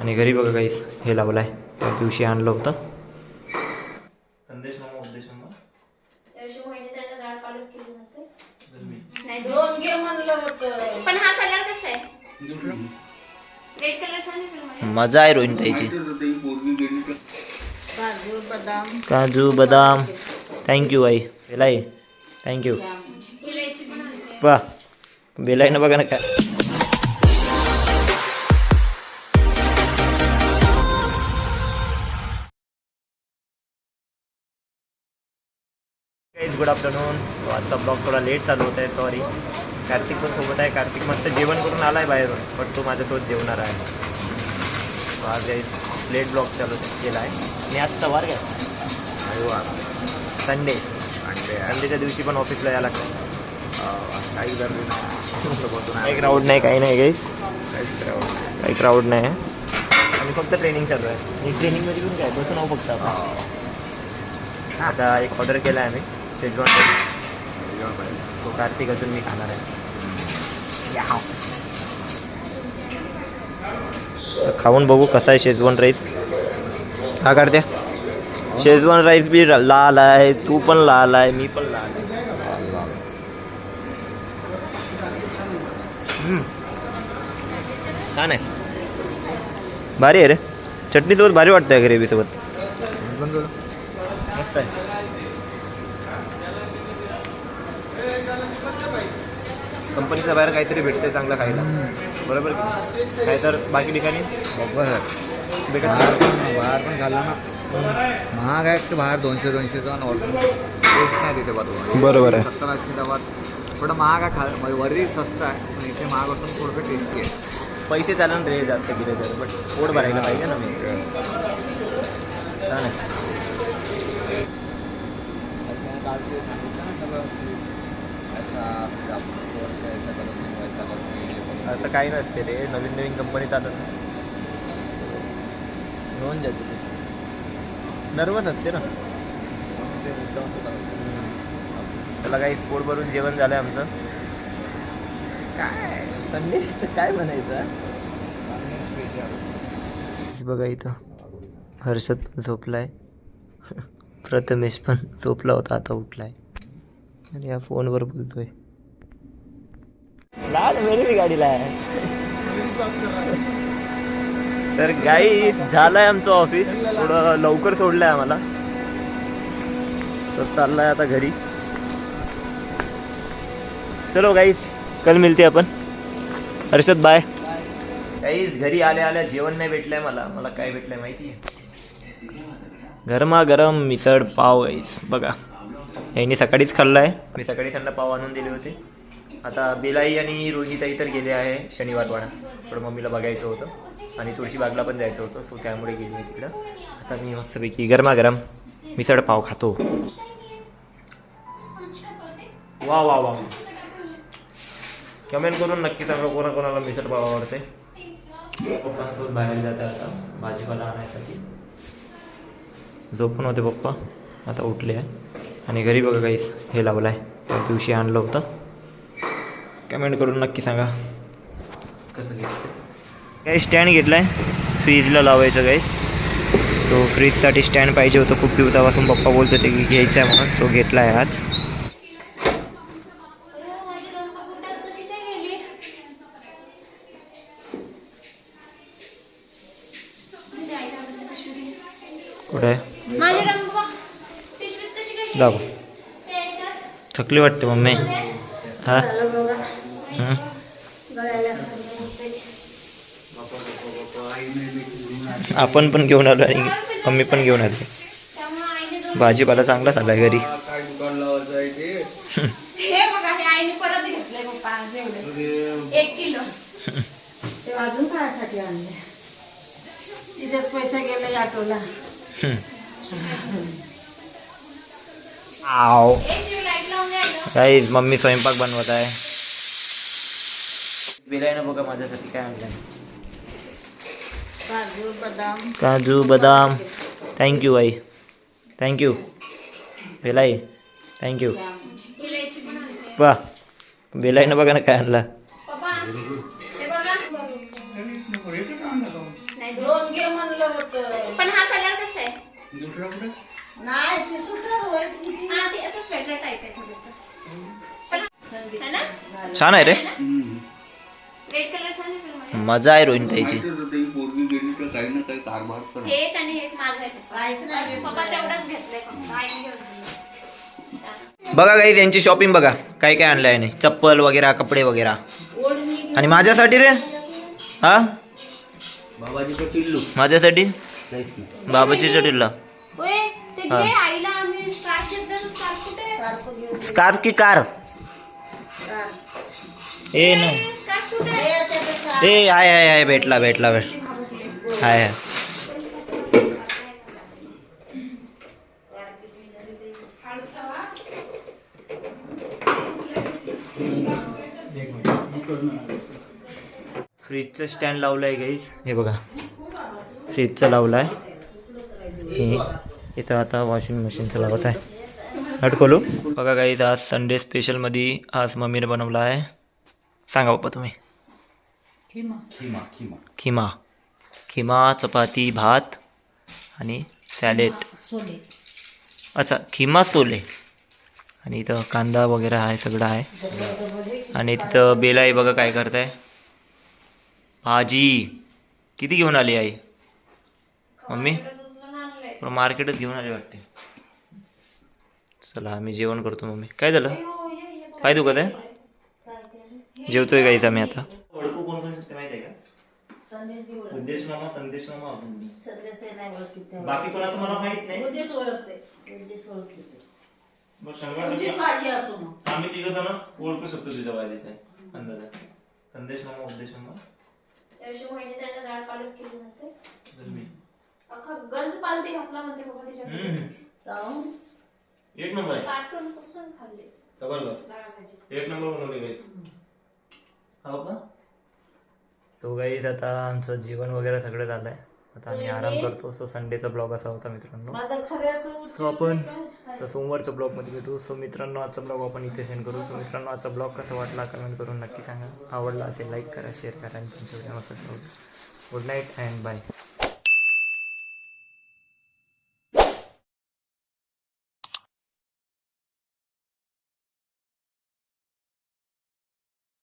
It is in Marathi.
आणि घरी बघा काहीच हे लावलं आहे त्या दिवशी आणलं होतं. संदेश मामा उपदेश मामा. त्यादिवशी वहिनी त्याला डाळ पालक केली नव्हते. नाही दोन घे म्हणलं होतं. पण हा कलर कसा आहे? रेड कलर छान दिसेल मला. मजा आहे रोहिणी ताईची. काजू बदाम. काजू बदाम. थँक्यू आई. बेलाई थँक्यू इलायची पण आणते वा बेलाईनं बघा ना काय. गुड आफ्टरनून आजचा ब्लॉग थोडा लेट चालू होत आहे सॉरी कार्तिक पण सोबत आहे. कार्तिक मस्त जेवण करून आला आहे बाहेरून पण तो माझ्यासोबत जेवणार आहे. आज लेट ब्लॉग चालू केला आहे. आणि आज सवार काय संडे. संडेच्या दिवशी पण ऑफिसला यायला लागतं काही गर्दी नाही. काही क्राऊड नाही काही नाही गाईस काही क्राऊड नाही. आणि फक्त ट्रेनिंग चालू आहे. आणि ट्रेनिंगमध्ये पण काय बसून आहो फक्त. आता एक ऑर्डर केला आहे आम्ही. शेजवान तो कार्तिक अजून मी खाणार आहे. याव. तर खाऊन बघू कसा आहे शेजवान राईस हा करत्या शेजवान राईस बी लाल आहे तू पण लाल आहे मी पण लाल आहे. हम्म. छान आहे. भारी आहे रे. चटनी चटणीसोबत भारी वाटतंय ग्रेव्हीसोबत मस्त आहे. कंपनीच्या बाहेर काहीतरी भेटते चांगलं खायला. बरोबर की नाही? नाहीतर बाकी ठिकाणी? भेटत बाहेर नाही. पण बाहेर पण खाल्लं ना. महाग आहे ते बाहेर दोनशे दोनशेचा टेस्ट नाही तिथे बरोबर. बरोबर आहे. सत्तर ऐंशी डबात थोडं महाग आहे खा म्हणजे वरी स्वस्त आहे पण इथे महाग असून थोडंसं टेस्टी आहे. पैसे चालन रे जास्त गेले तर बट पोट भरायला पाहिजे ना मी. छान आहे. काल ते सांगितलं. असं काही नसते रे. नवीन नवीन कंपनीत आलं ना होऊन जाते नर्वस असते ना? म्हणून ते मुद्दाम असं करत नाही. चला काही पोट भरून जेवण झालंय आमचं. काय? संडेचं काय म्हणायचं. बघा इथं. हर्षद पण झोपलाय. प्रथमेश पण झोपला होता आता उठलाय. आणि या फोनवर बोलतोय. लाल मेरी गाडीला आहे. तर गाई झालंय आमचं ऑफिस थोडं लवकर सोडलंय आम्हाला. तर चाललाय आता घरी. चलो गाईस कल मिळते आपण. हर्षद बाय काहीच घरी आल्या आल्या जेवण नाही भेटलंय मला. मला काय भेटलंय माहिती आहे गरमा गरम मिसळ पाव गाईस बघा. यांनी सकाळीच खाल्लाय. मी सकाळी त्यांना पाव आणून दिले होते. आता बेलाई आणि रोहिताई तर गेले आहे शनिवार वाडा. थोडं मम्मीला बघायचं होतं. आणि तुळशीबागला पण जायचं होतं सो त्यामुळे गेली आहे तिकडं. आता मी मस्तपैकी गरमागरम मिसळ पाव खातो. वा वा वा. कमेंट करून नक्की सांगा कोणा कोणाला मिसळ पाव आवडते. पप्पांसोबत बाहेर जाते आता भाजीपाला आणायसाठी. झोपून होते पप्पा. आता उठले आहे. आणि घरी बघा काहीच हे लावलं आहे त्या दिवशी आणलं होतं. कमेंट करून नक्की सांगा. कसं काही स्टँड घेतला आहे फ्रीजला लावायचं गाईस तो फ्रीजसाठी स्टँड पाहिजे होतं. खूप दिवसापासून पप्पा बोलत होते की घ्यायचं आहे म्हणून. तो घेतला आहे आज. कुठे? आहे याच्यात थकली वाटते मम्मी. हा? हं? आपण पण घेऊन आलो आणि मम्मी पण घेऊन आली. भाजीपाला चांगला झालाय घरी. आहे हे हे. पैसे गेले ऑटोला. माझ्यासाठी काय आणलंय काजू बदाम काजू बदाम थँक्यू आई थँक्यू बेलाई थँक्यू इलायची पण आणते वा बेलाईनं बघा ना काय आणला पप्पा हे बघा नाही दोन घे म्हणलं होतं पण हा कलर कसा आहे दुसरा कुठे नाही ती सुटर होय. हा ते असं स्वेटर टाईप आहे थोडस. है ना छान आहे रे. रेड कलर छान दिसेल मला. मजा आहे रोहिणी ताईची. ती पोरगी गेली तर काही ना काही कारभार कर हे एक आणि हे एक माझं आहे काहीच नाही. पप्पा तेवढंच घेतलंय फक्त. आईने घेऊन दिलं. बघा काही त्यांची शॉपिंग बघा. काय काय आणलं आहे चप्पल वगैरे कपडे वगैरे. आणि माझ्यासाठी रे? हा? बाबाजी टिल्लू. माझ्यासाठी? काहीच नाही स्कार्फ की कार. ए नाही. स्कार्फ कुठे त्याचं कार. ए आहे आहे आहे भेटला भेटला भेट. आहे आहे फ्रीजचं स्टँड लावलं आहे गाईस हे बघा. फ्रीजचं लावलं आहे हे. इथं आता वॉशिंग मशीनचं लावत आहे. हट खोलू बघा गाईज आज संडे स्पेशलमध्ये आज मम्मीने बनवला आहे. सांगा बाप्पा तुम्ही. खिमा. खिमा चपाती भात आणि सॅलेड सोले. अच्छा खिमा सोले. आणि इथं कांदा वगैरे आहे सगळं आहे. आणि तिथं बेलाई बघा काय करताय. भाजी. किती घेऊन आली आई? मम्मी? पण मार्केटच घेऊन आली वाटते. चला आम्ही जेवण करतो मम्मी. काय झालं? काय दुखत आहे? जेवतोय गाईच आम्ही आता? ओळखू कोण कोण माहिती आहे का. उद्देश मामा संदेश मामा. बाकी कोणाचं मला माहीत नाही. उद्देश ओळखते. उद्देश ओळखीत मग शंभर तुमची टक्के भाजी असो मग. आम्ही तिघ जण ओळखू शकतो तुझ्या वादीचा अंदाजा. संदेश मामा उद्देश मामा. अख्खा गंज पालती घातला म्हणते बाबा. जाऊन. एक नंबर. आहे पुसून खाल्ले. जबरदस्त. डाळ भाजी. एक नंबर बनवली गाईस हा तो गाईस आता आमचं जेवण वगैरे सगळं झालंय. आता आम्ही आराम करतो. सो संडेचा ब्लॉग असा होता मित्रांनो. माझं सो आपण तर सोमवारच्या ब्लॉगमध्ये भेटू. सो मित्रांनो आजचा ब्लॉग आपण इथे सेंड करू. सो मित्रांनो आजचा ब्लॉग कसा वाटला कमेंट करून नक्की सांगा. आवडला असेल लाईक करा शेअर करा आणि तुमच्या video good night and bye